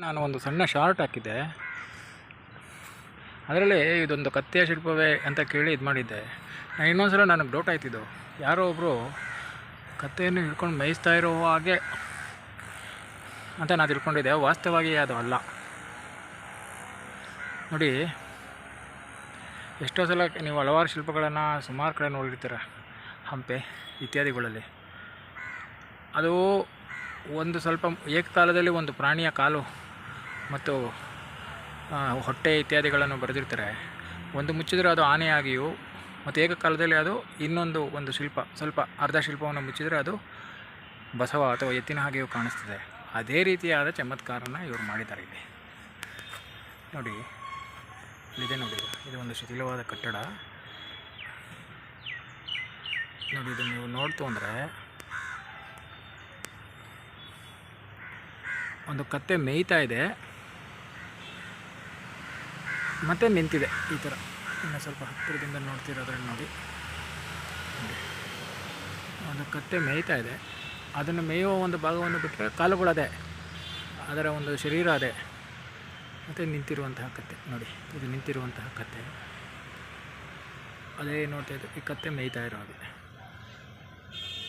ನಾನು ಒಂದು ಸಣ್ಣ ಶಾರ್ಟ್ ಹಾಕಿದ್ದೆ. ಅದರಲ್ಲಿ ಇದೊಂದು ಕತ್ತೆಯ ಶಿಲ್ಪವೇ ಅಂತ ಕೇಳಿ ಇದು ಮಾಡಿದ್ದೆ. ನಾನು ಇನ್ನೊಂದ್ಸಲ ನನಗೆ ಡೌಟ್ ಆಯ್ತಿದ್ದು. ಯಾರೋ ಒಬ್ಬರು ಕತ್ತೆಯನ್ನು ಹಿಡ್ಕೊಂಡು ಮೇಯಿಸ್ತಾ ಇರೋ ಹಾಗೆ ಅಂತ ನಾನು ತಿಳ್ಕೊಂಡಿದ್ದೆ. ವಾಸ್ತವವಾಗಿ ಅದು ಅಲ್ಲ. ನೋಡಿ, ಎಷ್ಟೋ ಸಲ ನೀವು ಹಲವಾರು ಶಿಲ್ಪಗಳನ್ನು ಸುಮಾರು ಕಡೆ ನೋಡಿರ್ತೀರ. ಹಂಪೆ ಇತ್ಯಾದಿಗಳಲ್ಲಿ. ಅದು ಒಂದು ಸ್ವಲ್ಪ ಏಕಕಾಲದಲ್ಲಿ ಒಂದು ಪ್ರಾಣಿಯ ಕಾಲು ಮತ್ತು ಹೊಟ್ಟೆ ಇತ್ಯಾದಿಗಳನ್ನು ಬರೆದಿರ್ತಾರೆ. ಒಂದು ಮುಚ್ಚಿದರೆ ಅದು ಆನೆಯಾಗಿಯೂ, ಮತ್ತು ಏಕಕಾಲದಲ್ಲಿ ಅದು ಇನ್ನೊಂದು ಒಂದು ಶಿಲ್ಪ, ಸ್ವಲ್ಪ ಅರ್ಧ ಶಿಲ್ಪವನ್ನು ಮುಚ್ಚಿದರೆ ಅದು ಬಸವ ಅಥವಾ ಎತ್ತಿನ ಹಾಗೆಯೂ ಕಾಣಿಸ್ತದೆ. ಅದೇ ರೀತಿಯಾದ ಚಮತ್ಕಾರನ ಇವರು ಮಾಡಿದ್ದಾರೆ ಇಲ್ಲಿ. ನೋಡಿ, ಇಲ್ಲಿದೆ ನೋಡಿ, ಇದು. ಒಂದು ಶಿಥಿಲವಾದ ಕಟ್ಟಡ. ನೋಡಿ ಇದು ನೀವು ನೋಡ್ತು ಅಂದರೆ ಒಂದು ಕತ್ತೆ ಮೇಯ್ತಾ ಇದೆ. ಮತ್ತೆ ನಿಂತಿದೆ ಈ ಥರ. ಇನ್ನು ಸ್ವಲ್ಪ ಹತ್ತಿರದಿಂದ ನೋಡ್ತಿರೋದ್ರಲ್ಲಿ ನೋಡಿ. ಒಂದು ಕತ್ತೆ ಮೇಯ್ತಾ ಇದೆ. ಅದನ್ನು ಮೇಯುವ ಒಂದು ಭಾಗವನ್ನು ಬಿಟ್ಟರೆ ಕಾಲುಗಳದೆ ಅದರ ಒಂದು ಶರೀರ ಅದೇ. ಮತ್ತು ನಿಂತಿರುವಂತಹ ಕತ್ತೆ. ನೋಡಿ, ಇದು ನಿಂತಿರುವಂತಹ ಕತ್ತೆ. ಅದೇ ನೋಡ್ತಾ ಈ ಕತ್ತೆ ಮೇಯ್ತಾ ಇರೋ ಹಾಗೆ.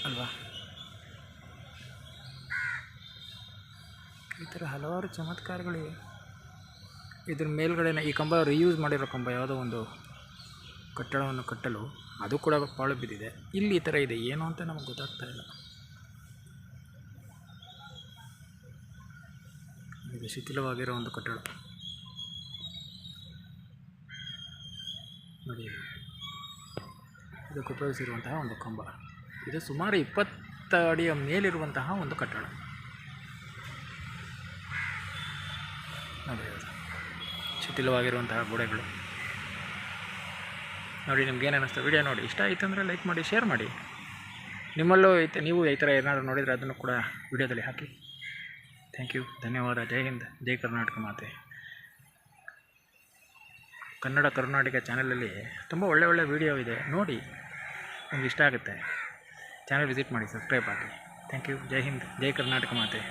ಅಲ್ವಾ? ಈ ಥರ ಹಲವಾರು ಚಮತ್ಕಾರಗಳಿವೆ. ಇದ್ರ ಮೇಲ್ಗಡೆನೇ ಈ ಕಂಬ ರೀಯೂಸ್ ಮಾಡಿರೋ ಕಂಬ ಯಾವುದೋ ಒಂದು ಕಟ್ಟಡವನ್ನು ಕಟ್ಟಲು, ಅದು ಕೂಡ ಪಾಳು ಬಿದ್ದಿದೆ. ಇಲ್ಲಿ ಈ ಥರ ಇದೆ, ಏನು ಅಂತ ನಮಗೆ ಗೊತ್ತಾಗ್ತಾ ಇಲ್ಲ. ಇದು ಶಿಥಿಲವಾಗಿರೋ ಒಂದು ಕಟ್ಟಡ. ನೋಡಿ. ಇದಕ್ಕೆ ಉಪಯೋಗಿಸಿರುವಂತಹ ಒಂದು ಕಂಬ. ಇದು ಸುಮಾರು ಇಪ್ಪತ್ತು ಅಡಿಯ ಮೇಲಿರುವಂತಹ ಒಂದು ಕಟ್ಟಡ. ನೋಡಿ. ಅದು ಶಿಥಿಲವಾಗಿರುವಂತಹ ಗೋಡೆಗಳು. ನೋಡಿ ನಿಮ್ಗೇನು ಏನು ಅನ್ನಿಸ್ತು ವಿಡಿಯೋ ನೋಡಿ. ಇಷ್ಟ ಆಯಿತು ಅಂದರೆ ಲೈಕ್ ಮಾಡಿ ಶೇರ್ ಮಾಡಿ. ನಿಮ್ಮಲ್ಲೂ ಐತೆ ನೀವು ಈ ಥರ ಏನಾದರೂ ನೋಡಿದರೆ ಅದನ್ನು ಕೂಡ ವಿಡಿಯೋದಲ್ಲಿ ಹಾಕಿ. ಥ್ಯಾಂಕ್ ಯು ಧನ್ಯವಾದ. ಜೈ ಹಿಂದ್. ಜೈ ಕರ್ನಾಟಕ ಮಾತೆ. ಕನ್ನಡ ಕರ್ನಾಟಕ ಚಾನಲಲ್ಲಿ ತುಂಬ ಒಳ್ಳೆ ಒಳ್ಳೆ ವಿಡಿಯೋ ಇದೆ. ನೋಡಿ, ನಿಮ್ಗೆ ಇಷ್ಟ ಆಗುತ್ತೆ. ಚಾನಲ್ ವಿಸಿಟ್ ಮಾಡಿ ಸಬ್ಸ್ಕ್ರೈಬ್ ಆಗಿ. Thank you Jai Hind. ಜೈ ಕರ್ನಾಟಕ ಮಾತೆ.